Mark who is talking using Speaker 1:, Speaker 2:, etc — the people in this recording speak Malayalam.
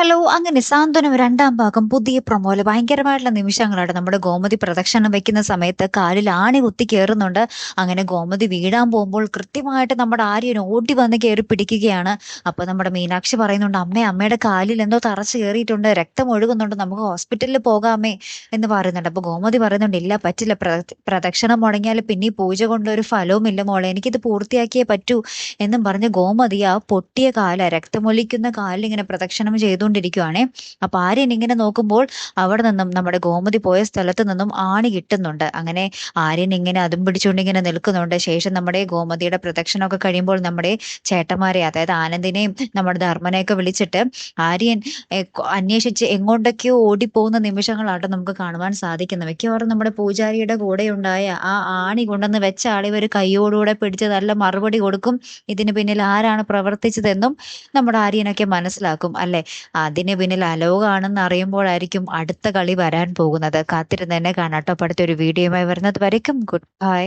Speaker 1: ഹലോ അങ്ങനെ സാന്ത്വനം രണ്ടാം ഭാഗം പുതിയ പ്രൊമോയിൽ ഭയങ്കരമായിട്ടുള്ള നിമിഷങ്ങളാണ്. നമ്മുടെ ഗോമതി പ്രദക്ഷിണം വെക്കുന്ന സമയത്ത് കാലിൽ ആണി കുത്തി കയറുന്നുണ്ട് അങ്ങനെ ഗോമതി വീടാൻ പോകുമ്പോൾ കൃത്യമായിട്ട് നമ്മുടെ ആര്യൻ ഓടി വന്ന് കയറി പിടിക്കുകയാണ്. അപ്പൊ നമ്മുടെ മീനാക്ഷി പറയുന്നുണ്ട് അമ്മേ അമ്മയുടെ കാലിൽ എന്തോ തറച്ച് കയറിയിട്ടുണ്ട് രക്തം ഒഴുകുന്നുണ്ട്. നമുക്ക് ഹോസ്പിറ്റലിൽ പോകാമേ എന്ന് പറയുന്നുണ്ട്. അപ്പൊ ഗോമതി പറയുന്നുണ്ട് ഇല്ല പറ്റില്ല. പ്ര- പ്രദക്ഷിണം മുടങ്ങിയാൽ പിന്നെ പൂജ കൊണ്ട് ഒരു ഫലവും ഇല്ല മോളെ. എനിക്കിത് പൂർത്തിയാക്കിയേ പറ്റൂ. എന്നും പറഞ്ഞ് ഗോമതി ആ പൊട്ടിയ കാല രക്തമൊലിക്കുന്ന കാലിൽ ഇങ്ങനെ പ്രദക്ഷിണം ചെയ്തുകൊണ്ടിരിക്കുവാണേ അപ്പൊ ആര്യൻ ഇങ്ങനെ നോക്കുമ്പോൾ അവിടെ നിന്നും നമ്മുടെ ഗോമതി പോയ സ്ഥലത്ത് നിന്നും ആണി കിട്ടുന്നുണ്ട്. അങ്ങനെ ആര്യൻ ഇങ്ങനെ അതും പിടിച്ചുകൊണ്ട് ഇങ്ങനെ നിൽക്കുന്നുണ്ട്. ശേഷം നമ്മുടെ ഗോമതിയുടെ പ്രദക്ഷിണമൊക്കെ കഴിയുമ്പോൾ നമ്മുടെ ചേട്ടന്മാരെ അതായത് ആനന്ദിനെയും നമ്മുടെ ധർമ്മനെയൊക്കെ വിളിച്ചിട്ട് ആര്യൻ അന്വേഷിച്ച് എങ്ങോട്ടൊക്കെയോ ഓടിപ്പോകുന്ന നിമിഷങ്ങളാട്ടോ നമുക്ക് കാണുവാൻ സാധിക്കുന്നത്. മിക്കവാറും നമ്മുടെ പൂജാരിയുടെ കൂടെ ഉണ്ടായ ആ ആണി കൊണ്ടെന്ന് വെച്ച ആളെ ഒരു കൈയോടുകൂടെ പിടിച്ച് നല്ല മറുപടി കൊടുക്കും. ഇതിന് പിന്നിൽ ആരാണ് പ്രവർത്തിച്ചതെന്നും നമ്മുടെ ആര്യനൊക്കെ മനസ്സിലാക്കും അല്ലെ? അതിന് പിന്നിൽ അലോകാണെന്ന് അറിയുമ്പോഴായിരിക്കും അടുത്ത കളി വരാൻ പോകുന്നത്. കാത്തിരുന്ന് തന്നെ കാണാട്ടോ. അടുത്ത ഒരു വീഡിയോയുമായി വരുന്നത് വരയ്ക്കും. Good bye